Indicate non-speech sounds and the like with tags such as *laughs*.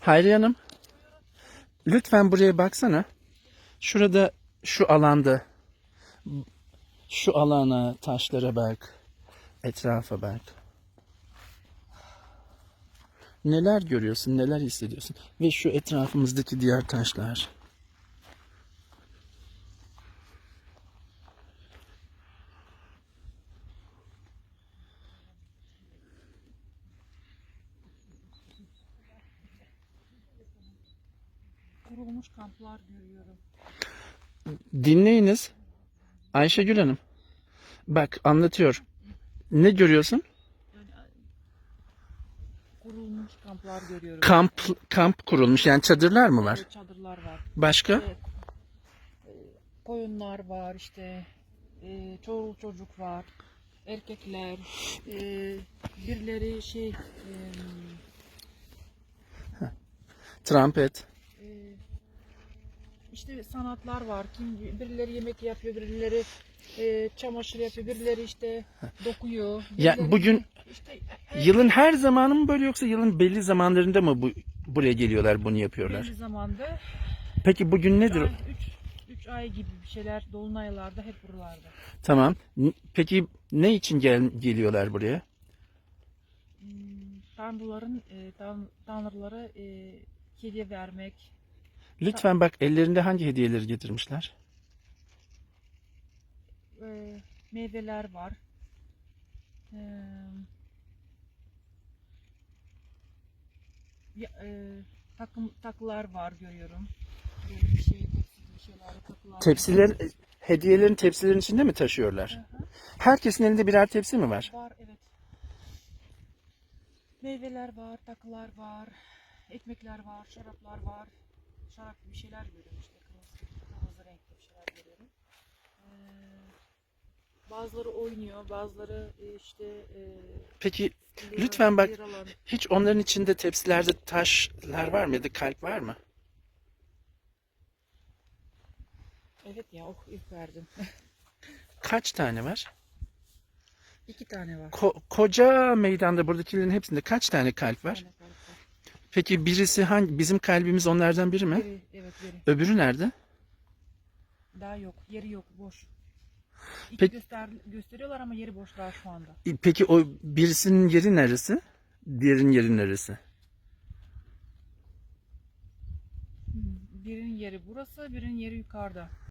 Hayriye Hanım. Lütfen buraya baksana. Şurada şu alanda şu alana, taşlara bak. Etrafa bak. Neler görüyorsun, neler hissediyorsun? Ve şu etrafımızdaki diğer taşlar. Kurulmuş kamplar görüyorum. Dinleyiniz. Ayşegül Hanım. Bak anlatıyor. Ne görüyorsun? Kurulmuş kamplar görüyorum. Kamp kamp kurulmuş. Yani çadırlar mı var? Evet, çadırlar var. Başka? Evet. Ee, Koyunlar var işte. E, çoluk çocuk var. Erkekler. E, birileri şey e, Trompet. İşte sanatlar var. Kim birileri yemek yapıyor, birileri e, çamaşır yapıyor, birileri işte dokuyor. Ya birileri bugün- işte Yılın her zamanı mı böyle yoksa yılın belli zamanlarında mı bu buraya geliyorlar bunu yapıyorlar? belli zamanda Peki bugün nedir? 3 3 ay gibi bir şeyler dolunaylarda hep buralarda. Tamam. Peki ne için gel geliyorlar buraya? Hmm, Tanrıların e, tan, tanrılara e, hediye vermek, Lütfen bak ellerinde hangi hediyeleri getirmişler? e, meyveler var. E, ya, e, takım takılar var görüyorum. Böyle bir şey, tepsi bir şeyler, takılar. Tepsiler hediyelerin tepsilerin içinde mi taşıyorlar? Hı hı. Herkesin elinde birer tepsi mi var? Var evet. Meyveler var, takılar var, ekmekler var, şaraplar var. Şarap bir şeyler görüyorum işte kırmızı, kırmızı renkli bir şeyler görüyorum. Ee, bazıları oynuyor, bazıları e, işte e, Peki lira- Lütfen bak. liralar- hiç onların içinde tepsilerde taşlar var mı ya da kalp var mı? Evet ya oh ilk verdim. *laughs* Kaç tane var? İki tane var. Ko- koca meydanda buradakilerin hepsinde kaç tane kalp var? Tane kalp var. Peki birisi hangi? Bizim kalbimiz onlardan biri mi? Biri, evet biri. Öbürü nerede? Daha yok, yeri yok, boş. İki Peki- göster, gösteriyorlar ama yeri boş daha şu anda. Peki o birisinin yeri neresi? Diğerinin yeri neresi? Birinin yeri burası, birinin yeri yukarıda.